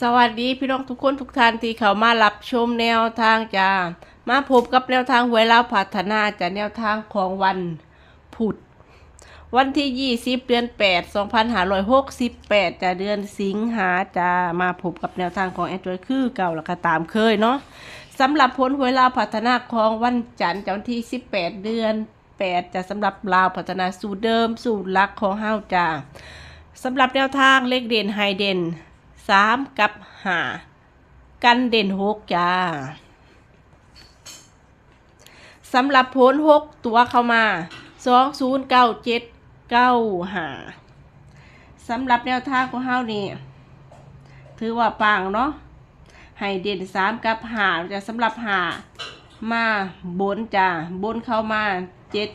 สวัสดีพี่น้องทุกคนทุกท่านที่เข้ามารับชมแนวทางจ้ามาพบกับแนวทางหวยลาวพัฒนาจากแนวทางของวันพุธวันที่ 20 เดือน 8 2568จะเดือนสิงหาจะมาพบกับแนวทางของแอนดรอยคือเก่าแล้วก็ตามเคยเนาะสำหรับผลหวยลาวพัฒนาของวันจันทร์จะวันที่ 18 เดือน 8 จะสำหรับลาวพัฒนาสูตรเดิมสูตรลักของเฮาจ้าสำหรับแนวทางเลขเด่นไฮเด่น สามกับห้ากันเด่นหกจ้าสำหรับผลหกตัวเข้ามาสองศูนย์เก้าเจ็ดเก้าห้าสำหรับแนวทางของเฮานี่ถือว่าปังเนาะไฮเด่นสามกับห้าจะสำหรับห้ามาบนจ้าบนเข้ามาเจ็ด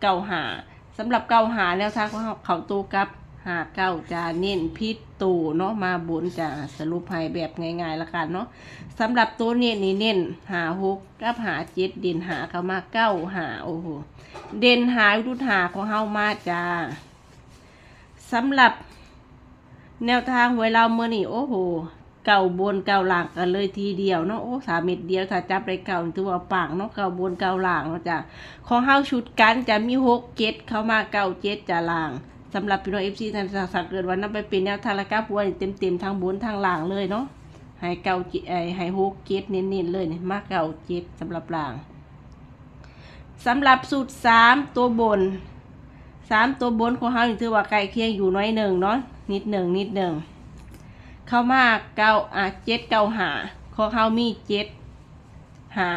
เก้าห้าสำหรับเก้าหาแนวทางของเขาเขาตูกับ หาเก้าจะเน้นพิษตูเนาะมาบนจะสรุปให้แบบง่ายๆละกันเนาะสำหรับตัวเน้นนี่เน้นหาหกกับหาเจ็ดเด่นหาเข้ามาเก้าหาโอ้โหเด่นหาวิรุธหาของเฮามาจ้าสำหรับแนวทางหวยเราเมื่อนี่โอ้โหเก่าบนเก่าหลังกันเลยทีเดียวเนาะโอ้สามเม็ดเดียวถ้าจับได้เก่าถือว่าปังเนาะเก่าบนเก่าหลังเนาะจ้ะของเฮาชุดกันจะมีหกเจ็ดเข้ามาเก้าเจ็ดจะหลัง สำหรับพี่น้องเอฟซีท่านสักเกิดวันนั้นไปเป็นแนวทางละกับวันเต็มเต็มๆทางบนทางหลังเลยเนาะให้เก่าเจ็ดไอ้ให้หกเจ็ดเน้นๆเลยเนี่ยมากเก่าเจ็ดสำหรับหลังสำหรับสูตรสามตัวบนสามตัวบนของเฮานี่ถือว่าใกล้เคียงอยู่น้อยหนึ่งเนาะนิดหนึ่งนิดหนึ่งเข้ามาเก้าอะเจ็ดเก้าหาของเขามีเจ็ดหา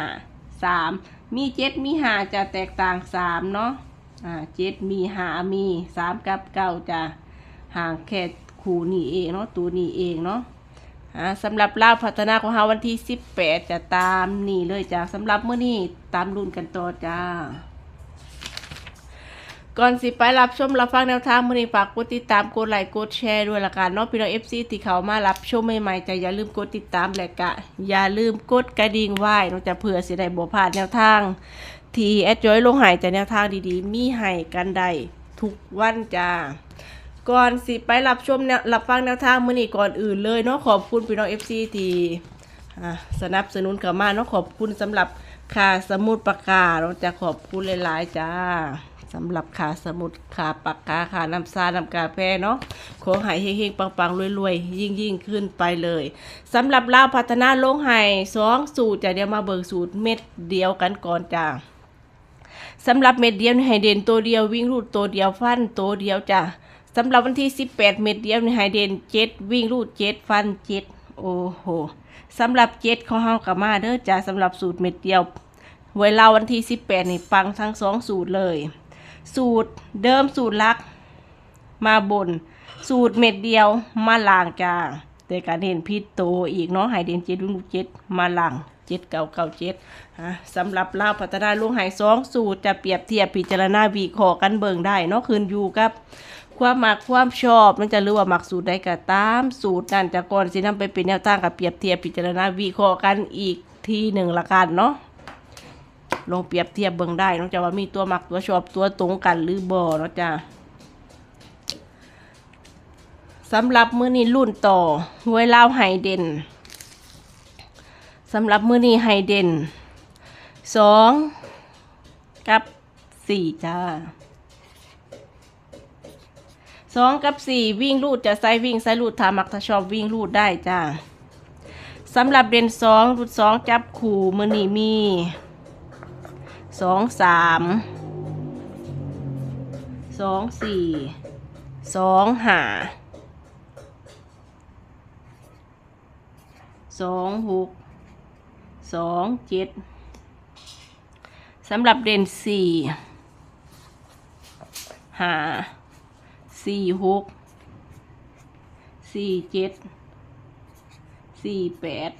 สามมีเจ็ดมีหาจะแตกต่างสามเนาะ อ่าเจ็ดมีหามีสามกับเก้าจะห่างแค่คูนี่เองเนาะตัวนี้เองเนาะอ่าสำหรับลาวพัฒนาของเราวันที่สิบแปดจะตามนี่เลยจ้าสำหรับเมื่อนี้ตามรุ่นกันต่อจ้าก่อนสิไปรับชมรับฟังแนวทางมื้อนี้ฝากกดติดตามกดไลค์กดแชร์ด้วยละกันเนาะพี่น้อง FC ที่เขามารับชมใหม่ๆจะอย่าลืมกดติดตามและกะอย่าลืมกดกระดิ่งไว้เนาะจะเผื่อสิได้บ่พลาดแนวทาง ทีแอดจอยลงหายจะแนวทางดีๆ มีให้กันได้ทุกวันจ้าก่อนสิไปรับชมรับฟังแนวทางมื้อนี้ก่อนอื่นเลยเนาะขอบคุณพี่น้อง FC ที่อ่าสนับสนุนเข้ามาเนาะขอบคุณสำหรับค่าสมุดปากกาเนาจะขอบคุณหลายๆจ้าสำหรับค่าสมุดค่าปากกาค่าน้ำซาน้ำกาแฟเนาะขอให้เฮงๆปังๆรวยๆ ยิ่งยิ่งขึ้นไปเลยสำหรับเลาพัฒนาโลงไห้สองสูตรจะเดี๋ยวมาเบิกสูตรเม็ดเดียวกันก่อนจ้า สำหรับเม็ดเดียวในี่ให้เดนตัวเดียววิ่งรูดตัวเดียวฟันตัวเดียวจ้ะสำหรับวันที่ 18 เม็ดเดียวในี่ให้เดนเจ็ดวิ่งรูดเจ็ดฟันเจ็ดโอ้โหสำหรับเจ็ดของเฮากับมาเด้อจ้ะสำหรับสูตรเม็ดเดียวเวลาวันที่ 18นี่ปังทั้งสองสูตรเลย สูตรเดิมสูตรลัก มาบน สูตรเม็ดเดียวมาล่างจ้า แต่การเห็นพิษโตอีกเนาะให้เด่นเจ็ดวิ่งรูดเจ็ดมาหล่างเจ็ดเก้าเก้าเจ็ดฮะสำหรับลาวพัฒนาลุงหายสองสูตรจะเปรียบเทียบพิจารณาวิเคราะห์กันเบิ่งได้เนาะคืนอยู่กับ ความมักความชอบมันจะรู้ว่ามักสูตรใดก็ตาม สูตรนั่นจะก่อนสินำไปเป็นแนวทางกับเปรียบเทียบพิจารณาวิเคราะห์กันอีกทีหนึ่งละกันเนาะลองเปรียบเทียบเบิ่งได้นอกจากว่ามีตัวหมักตัวชอบตัวตรงกันหรือบ่เนาะจ้า สำหรับมื้อนี้รุ่นต่อหวยลาวไฮเดนสำหรับมื้อนี้ไฮเดนสองกับสี่จ้าสองกับสี่วิ่งรูดจะไซวิ่งไซรูดถามักถ้าชอบวิ่งรูดได้จ้าสำหรับเดนสองรูดสองจับขู่มือนี้มีสองสามสองสี่สองห้า สองหกสองเจ็ดสำหรับเด่นสี่ห้าสี่หกสี่เจ็ดสี่แปด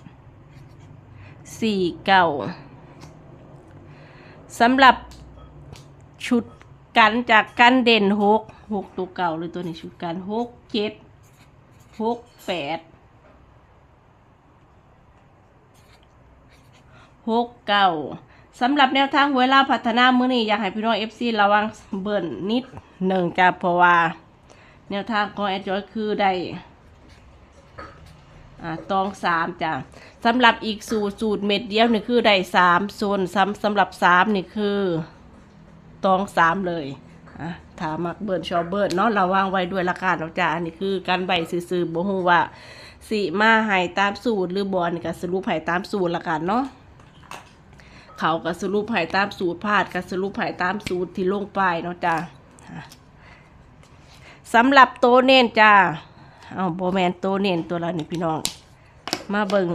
สี่เก้าสำหรับชุดกันจากกันเด่นหกหกตัวเก่าเลยตัวนี้ชุดกันหกเจ็ดหกแปด หกเก้าสำหรับแนวทางหวลาพัฒนามื้อนี้อยากให้พี่น้องเอฟซีระวังเบิ่นนิดหนึ่งจ้ะเพราะว่า แนวทางของแอดจอยคือได้ตองสามจ้ะสำหรับอีกสูตรสูตรเม็ดเดียวนี่คือได้สามส่วนสำสำหรับสามนี่คือตองสามเลยอะถามมักเบิร์นชอเบิร์นเนาะราวางไว้ด้วยละกันเนาจ้ะอันนี้คือการใบซื่อๆบ่ฮู้ว่าสิมาให้ตามสูตรหรือบอลก็สรุปให้ตามสูตรละกันเนาะ เขาก็สรุปให้ตามสูตรพลาดก็สรุปให้ตามสูตรที่ลงไปเนาะจ้ะอะสำหรับโตเน้นจ้าเอาโบแมนโตเน้นตัวละนี่พี่น้อง มาเบิ่ง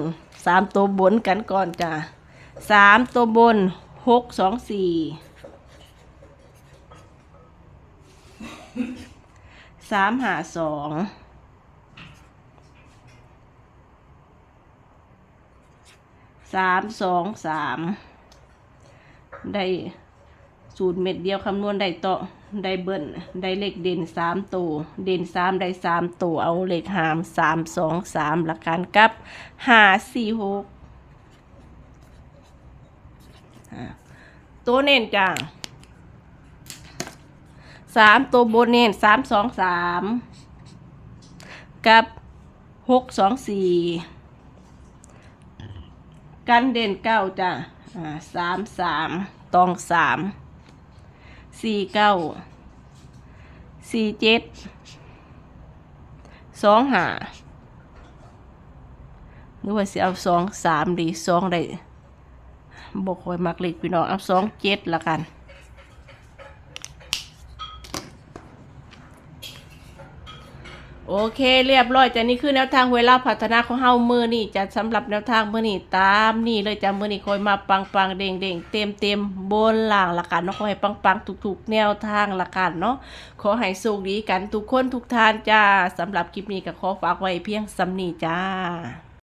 สามตัวบนกันก่อนจ้ะสามตัวบนหกสองสี่สามหาสองสามสองสาม ได้สูตรเม็ดเดียวคำนวณได้ต่อได้เบิ้ลได้เลขเด่นสามตัวเด่นสามได้สามตัวเอาเลขหามสามสองสามหละกันกับหาสี่หกตัวเน้นจ้าสามตัวบนเน้นสามสองสามกับหกสองสี่กันเด่นเก้าจ้า สามสามตองสามสี่เก้าสี่เจ็ดสองหาหรือว่าสิเอาสองสามดีสองได้บกคอยมักเล็กพี่น้องเอาสองเจ็ดละกัน โอเคเรียบร้อยจ้ะนี่คือแนวทางเวลาพัฒนาของเฮามือนี่จะสำหรับแนวทางมือนี่ตามนี่เลยจ้ะมือนี่คอยมาปังปังเด้งเด้งเต็มเต็มบนล่างละกันเนาะขอให้ปังปังๆทุกๆ แนวทางละกันเนาะขอให้สุขดีกันทุกคนทุกท่านจ้าสำหรับคลิปนี้ก็ขอฝากไว้เพียงสำนีจ้า